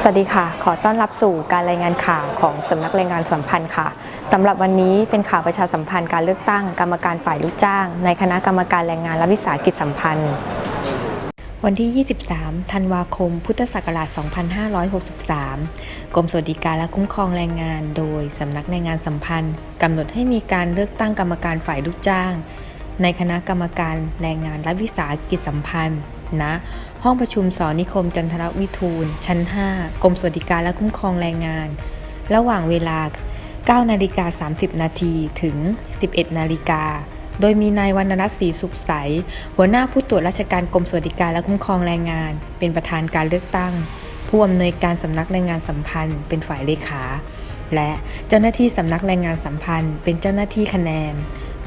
สวัสดีค่ะ ขอต้อนรับสู่การรายงานข่าวของสำนักรายงานสัมพันธ์ค่ะสำหรับวันนี้เป็นข่าวประชาสัมพันธ์การเลือกตั้งกรรมการฝ่ายลูกจ้าง ในคณะกรรมการแรงงานและวิสาหกิจสัมพันธ์ วันที่ 23 ธันวาคม พุทธศักราช 2563 กรมสวัสดิการและคุ้มครองแรงงาน โดยสำนักแรงงานสัมพันธ์กำหนดให้มีการเลือกตั้งกรรมการฝ่ายลูกจ้าง ในคณะกรรมการแรงงานและวิสาหกิจสัมพันธ์ ณห้องประชุมสอนิคมจันทรวิทูล ชั้น 5 กรมสวัสดิการและคุ้มครองแรงงาน ระหว่างเวลา 9 นาฬิกา 30 นาทีถึง 11 นาฬิกา โดยมีนายวรรณรัตน์ศรีสุขใส หัวหน้าผู้ตรวจราชการกรมสวัสดิการและคุ้มครองแรงงาน เป็นประธานการเลือกตั้ง ผู้อำนวยการสำนักแรงงานสัมพันธ์ เป็นฝ่ายเลขา และเจ้าหน้าที่สำนักแรงงานสัมพันธ์ เป็นเจ้าหน้าที่คะแนน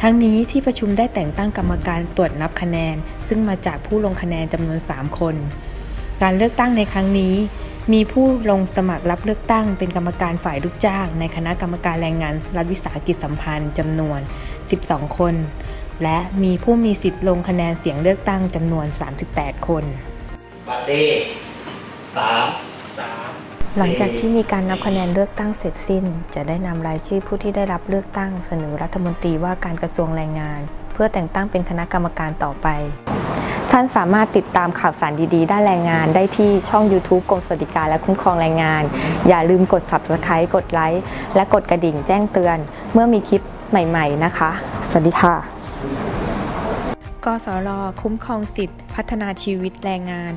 ทั้งนี้ที่ประชุมได้แต่งตั้งกรรมการตรวจนับคะแนน ซึ่งมาจากผู้ลงคะแนนจำนวน 3 คน การเลือกตั้งในครั้งนี้ มีผู้ลงสมัครรับเลือกตั้ง เป็นกรรมการฝ่ายลูกจ้าง ในคณะกรรมการแรงงานรัฐวิสาหกิจสัมพันธ์จำนวน 12 คน และมีผู้มีสิทธิ์ลงคะแนนเสียงเลือกตั้งจำนวน 38 คนบัตรดีสาม หลังจากที่มีการนับคะแนนเลือกตั้งเสร็จสิ้น จะได้นำรายชื่อผู้ที่ได้รับเลือกตั้งเสนอรัฐมนตรีว่าการกระทรวงแรงงาน เพื่อแต่งตั้งเป็นคณะกรรมการต่อไป ท่านสามารถติดตามข่าวสารดีๆ ด้านแรงงานได้ที่ช่อง YouTube กรมสวัสดิการและคุ้มครองแรงงาน อย่าลืมกด Subscribe กดไลค์และกดกระดิ่งแจ้งเตือน เมื่อมีคลิปใหม่ ๆ นะคะ สวัสดีค่ะ กสรคุ้มครองสิทธิพัฒนาชีวิตแรงงาน